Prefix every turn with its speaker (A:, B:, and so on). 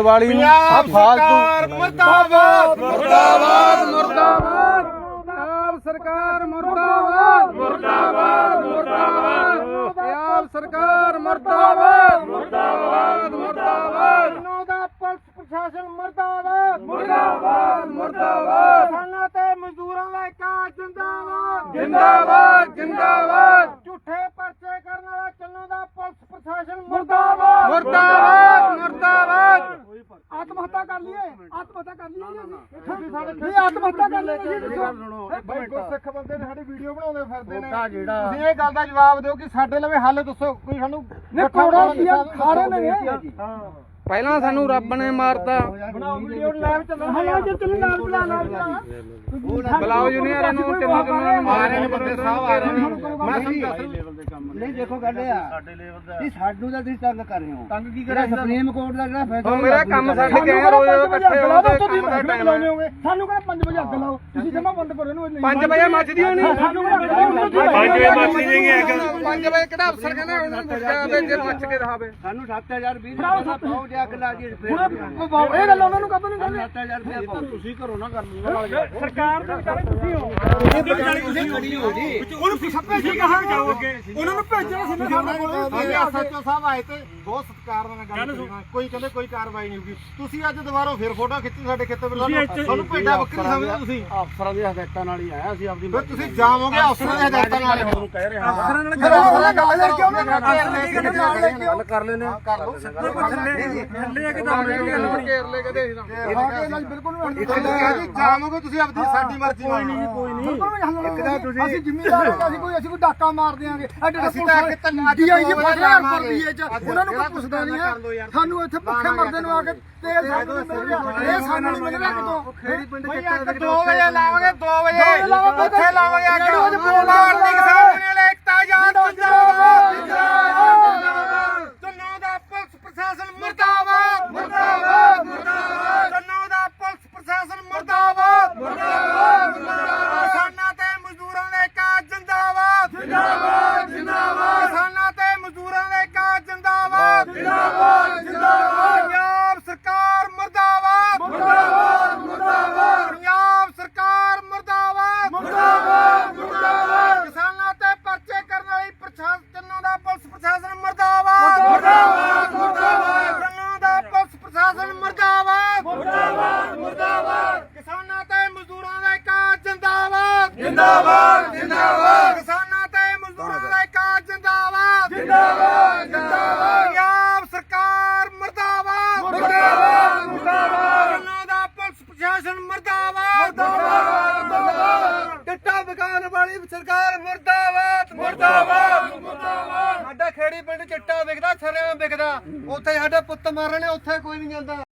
A: ਦੀਵਾਲੀ ਨੂੰ ਆਹ ਫਾਲਤੂ
B: ਮੁਰਦਾਬਾਦ।
A: ਮੁਰਦਾਬਾਦ ਮੁਰਦਾਬਾਦ। ਪੰਜਾਬ ਸਰਕਾਰ ਮੁਰਦਾਬਾਦ। ਮੁਰਦਾਬਾਦ ਮੁਰਦਾਬਾਦ। ਪੰਜਾਬ ਸਰਕਾਰ ਮੁਰਦਾਬਾਦ। ਮੁਰਦਾਬਾਦ ਮੁਰਦਾਬਾਦ।
B: ਨੋ ਦਾ ਪੁਲਿਸ ਪ੍ਰਸ਼ਾਸਨ ਮੁਰਦਾਬਾਦ।
A: ਮੁਰਦਾਬਾਦ ਮੁਰਦਾਬਾਦ।
B: ਕਿਸਾਨਾਂ ਤੇ ਮਜ਼ਦੂਰਾਂ ਦਾ ਇਕਾਸ ਜਿੰਦਾਬਾਦ।
A: ਜਿੰਦਾਬਾਦ ਜਿੰਦਾਬਾਦ
B: ਝੂਠੇ ਪਰਚੇ ਕਰਨ ਵਾਲਾ ਚੱਲੋ ਦਾ ਪੁਲਿਸ ਪ੍ਰਸ਼ਾਸਨ ਮੁਰਦਾਬਾਦ
A: ਮੁਰਦਾਬਾਦ ਮੁਰਦਾਬਾਦ
B: ਆਤਮ ਹੱਤਾ ਕਰ ਲਈਏ ਆਤਮ ਹੱਤਾ ਕਰ ਲਈਏ ਜੀ ਨਹੀਂ ਆਤਮ ਹੱਤਾ ਕਰ ਲਈਏ ਜੀ ਦੱਸੋ ਭਾਈ ਸਿੱਖ ਬੰਦੇ ਨੇ ਸਾਡੀ ਵੀਡੀਓ ਬਣਾਉਂਦੇ ਫਿਰਦੇ ਨੇ। ਤੁਸੀਂ ਇਹ ਗੱਲ ਦਾ ਜਵਾਬ ਦਿਓ ਕਿ ਸਾਡੇ ਲਵੇ ਹੱਲ ਦੱਸੋ ਕੋਈ ਸਾਨੂੰ ਨੇ ਕੋੜਾ ਕੀ ਖਾੜੇ ਨੇ
A: ਪਹਿਲਾਂ ਸਾਨੂੰ ਰੱਬ ਨੇ ਮਾਰਤਾ।
B: ਬਣਾਓ ਵੀਡੀਓ ਲਾਈਵ ਚੱਲਣ ਹਾਂ ਜੇ ਚੱਲ ਨਾਲ ਬੁਲਾ ਨਾਲ
A: ਬੁਲਾਓ ਜੂਨੀਅਰ ਨੂੰ ਤਿੰਨ ਤਿੰਨ
B: ਆ ਰਹੇ ਨੇ ਬੰਦੇ ਸਾਹਿਬ ਆ ਰਹੇ ਨੇ। ਮੈਂ ਸਮਝਾ
C: ਨਹੀਂ ਦੇਖੋ ਗੱਲ ਇਹ ਆ। ਸਾਡੇ ਲੈਵਲ ਦਾ ਇਹ ਸਾਨੂੰ ਤਾਂ ਤੁਸੀਂ ਤੰਗ ਕਰ ਰਹੇ ਹੋ। ਤੰਗ ਕੀ ਕਰਿਆ ਸੁਪਰੀਮ ਕੋਰਟ ਦਾ ਜਿਹੜਾ ਫੈਸਲਾ
A: ਉਹ ਮੇਰਾ ਕੰਮ ਛੱਡ ਕੇ ਆਇਆ ਰੋਜ਼ ਇਕੱਠੇ ਹੁੰਦੇ ਕੰਮ ਦਾ ਟਾਈਮ ਹੈ
B: ਸਾਨੂੰ ਕਹਿੰਦਾ 5 ਵਜੇ ਅੱਗ ਲਾਓ। ਤੁਸੀਂ ਜਮਾ ਬੰਦ ਕਰੋ ਇਹਨੂੰ
A: 5 ਵਜੇ ਮੱਚਦੀ ਹੋਣੀ।
B: ਸਾਨੂੰ ਕਹਿੰਦਾ
A: 5 ਵਜੇ ਮੱਚਦੀ ਨਹੀਂ ਹੈ 5 ਵਜੇ ਕਿਹੜਾ ਅਫਸਰ ਕਹਿੰਦਾ ਉਹਨਾਂ ਨੂੰ ਪੁੱਛਿਆ ਵੀ ਜੇ ਮੱਚ ਕੇ ਰਹਾਵੇ।
C: ਸਾਨੂੰ 7000 20 ਦਾ ਪਾਉ ਜੇ ਅੱਗ ਲਾ ਦੀ ਫਿਰ
B: ਇਹ ਗੱਲ ਉਹਨਾਂ ਨੂੰ ਕਦੋਂ ਨਹੀਂ ਕਹਿੰਦੇ?
C: 7000 ਰੁਪਏ ਪਾਉ ਤੁਸੀਂ ਕਰੋ ਨਾ
B: ਸਰਕਾਰ ਦੇ ਵਿਚਾਰੇ ਤੁਸੀਂ ਹੋ।
C: ਖੜੀ ਹੋ ਜੀ।
B: ਉਹਨੂੰ ਸੱਪੇ ਸੀ ਕਹਾਂ ਜਾਓਗੇ ਉਹਨਾਂ ਨੂੰ ਭੇਜਿਆ ਸੀ ਨਾ ਸਾਡੇ ਕੋਲ ਐਸਐਚਓ ਸਾਹਿਬ ਆਏ ਤੇ ਬਹੁਤ ਸਤਿਕਾਰ ਨਾਲ ਗੱਲ ਕਰਨਾ ਕੋਈ ਕਹਿੰਦੇ ਕੋਈ ਕਾਰਵਾਈ ਨਹੀਂ ਹੋਊਗੀ। ਤੁਸੀਂ ਅੱਜ ਦੁਬਾਰਾ ਫਿਰ ਫੋਟੋ ਖਿੱਚੀ ਸਾਡੇ ਖੇਤਾਂ ਵਿੱਚ। ਤੁਹਾਨੂੰ ਭੇਡਾ ਬੱਕਰੀ ਸਮਝਦੇ ਤੁਸੀਂ।
C: ਅਫਸਰਾਂ ਦੇ ਹਦਾਇਤਾਂ ਨਾਲ ਹੀ ਆਇਆ ਸੀ ਆਪਦੀ
B: ਫਿਰ ਤੁਸੀਂ ਜਾਵੋਗੇ ਅਫਸਰਾਂ ਦੇ ਹਦਾਇਤਾਂ ਨਾਲ। ਹੋ
C: ਕਹਿ ਰਹੇ।
B: ਅਫਸਰਾਂ ਨਾਲ ਗੱਲ ਕਰਕੇ ਉਹਨੇ ਨਾਲ ਲੈ ਕੇ
C: ਗੱਲ ਕਰ ਲੈਨੇ ਆ
B: ਕਰ ਲਓ।
A: ਥੱਲੇ ਆ ਕਿ ਤਾਂ ਘੇਰ ਲੈ ਕੇ ਦੇਖ ਤਾਂ
B: ਬਿਲਕੁਲ ਜਾਵੋਗੇ ਤੁਸੀਂ ਆਪਣੀ ਸਾਡੀ ਮਰਜ਼ੀ ਨਾਲ। ਕੋਈ ਨਹੀਂ ਕੋਈ ਨਹੀਂ। ਇੱਕ ਤਾਂ ਤੁਸੀਂ ਅਸੀਂ ਜ਼ਿੰਮੇਵਾਰ ਅਸੀਂ ਕੋਈ ਅਸੀਂ ਕੋਈ ਡਾਕਾ ਮਾਰ ਦਿਆਂਗੇ। ਐਡੇ ਅਸੀਂ ਤਾਂ ਕਿ ਤੰਨਾ ਡੀਆਈਜੀ ਫਸਲਾ ਰੁਪਈਏ ਚ ਉਹਨਾਂ ਨੂੰ ਕੋਈ ਪੁੱਛਦਾ ਨਹੀਂ ਹੈ ਸਾਨੂੰ ਇੱਥੇ ਭੁੱਖੇ ਮਰਦੇ ਨੂੰ ਆ ਕੇ ਤੇਲ ਸਾਨੂੰ ਨਹੀਂ ਮਿਲ ਰਿਹਾ ਇਹ ਸਾਨੂੰ ਨਹੀਂ ਮਿਲ ਰਿਹਾ ਕਿਤੋਂ ਖੇੜੀ ਪਿੰਡ ਚ 2 ਵਜੇ ਲਾਵਾਂਗੇ 2 ਵਜੇ ਉੱਥੇ ਲਾਵਾਂਗੇ ਅੱਗੇ ਭਾਰਤੀ ਕਿਸਾਨ ਯੂਨੀਅਨ ਏਕਤਾ ਯਾਦ ਜਿੰਦਾਬਾਦ ਜਿੰਦਾਬਾਦ ਚੰਨੋ ਦਾ ਪੁਲਿਸ ਪ੍ਰਸ਼ਾਸਨ ਮੁਰਦਾਬਾਦ ਮੁਰਦਾਬਾਦ ਮੁਰਦਾਬਾਦ ਚੰਨੋ ਦਾ ਪੁਲਿਸ ਪ੍ਰਸ਼ਾਸਨ ਮੁਰਦਾਬਾਦ ਮੁਰਦਾਬਾਦ ਮੁਰਦਾਬਾਦ ਕਿਸਾਨਾਂ ਤੇ ਮਜ਼ਦੂਰਾਂ ਦੇ ਕਾਜ ਜਿੰਦਾਬਾਦ ਜਿੰਦਾਬਾਦ ਜਿੰਦਾਬਾਦ ਕਿਸਾਨਾਂ ਤੇ ਮਜ਼ਦੂਰਾਂ ਦੇ ਕਾਜ ਜਿੰਦਾਬਾਦ ਜਿੰਦਾਬਾਦ ਜਿੰਦਾਬਾਦ ਪੰਜਾਬ ਸਰਕਾਰ ਮੁਰਦਾਬਾਦ ਮੁਰਦਾਬਾਦ ਮੁਰਦਾਬਾਦ ਪੰਜਾਬ ਸਰਕਾਰ ਮੁਰਦਾਬਾਦ ਮੁਰਦਾਬਾਦ ਮੁਰਦਾਬਾਦ ਕਿਸਾਨਾਂ ਤੇ ਪਰਚੇ ਕਰਨ ਵਾਲੀ ਪ੍ਰਸ਼ਾਸਨ ਚੰਨੋ ਦਾ ਪੁਲਿਸ ਪ੍ਰਸ਼ਾਸਨ ਮੁਰਦਾਬਾਦ ਮੁਰਦਾਬਾਦ ਮੁਰਦਾਬਾਦ ਚੰਨੋ ਦਾ ਪੁਲਿਸ ਪ੍ਰਸ਼ਾਸਨ ਮੁਰਦਾਬਾਦ ਮੁਰਦਾਬਾਦ ਮੁਰਦਾਬਾਦ ਕਿਸਾਨਾਂ ਤੇ ਮਜ਼ਦੂਰਾਂ ਦਾ ਕਾਜ ਜਿੰਦਾਬਾਦ ਕਿਸਾਨਾਂ ਤੇ ਮਜ਼ਦੂਰਾਂ ਦਾ ਕਾਜ ਜਿੰਦਾਬਾਦ। ਜਿੰਦਾਬਾਦ ਜਿੰਦਾਬਾਦ। ਪੰਜਾਬ ਸਰਕਾਰ ਮੁਰਦਾਬਾਦ। ਮੁਰਦਾਬਾਦ ਮੁਰਦਾਬਾਦ। ਚੰਨੋ ਦਾ ਪੁਲਿਸ ਪ੍ਰਸ਼ਾਸਨ ਮੁਰਦਾਬਾਦ। ਮੁਰਦਾਬਾਦ ਮੁਰਦਾਬਾਦ। ਟੱਟਾ ਵਿਕਾਨ ਵਾਲੀ ਸਰਕਾਰ ਮੁਰਦਾਬਾਦ। ਮੁਰਦਾਬਾਦ ਮੁਰਦਾਬਾਦ। ਸਾਡਾ ਖੇੜੀ ਪਿੰਡ ਚਿੱਟਾ ਵਿਕਦਾ ਛਰਿਆਂ ਵਿਕਦਾ। ਉੱਥੇ ਸਾਡੇ ਪੁੱਤ ਮਾਰਨੇ ਉੱਥੇ ਕੋਈ ਨਹੀਂ ਜਾਂਦਾ।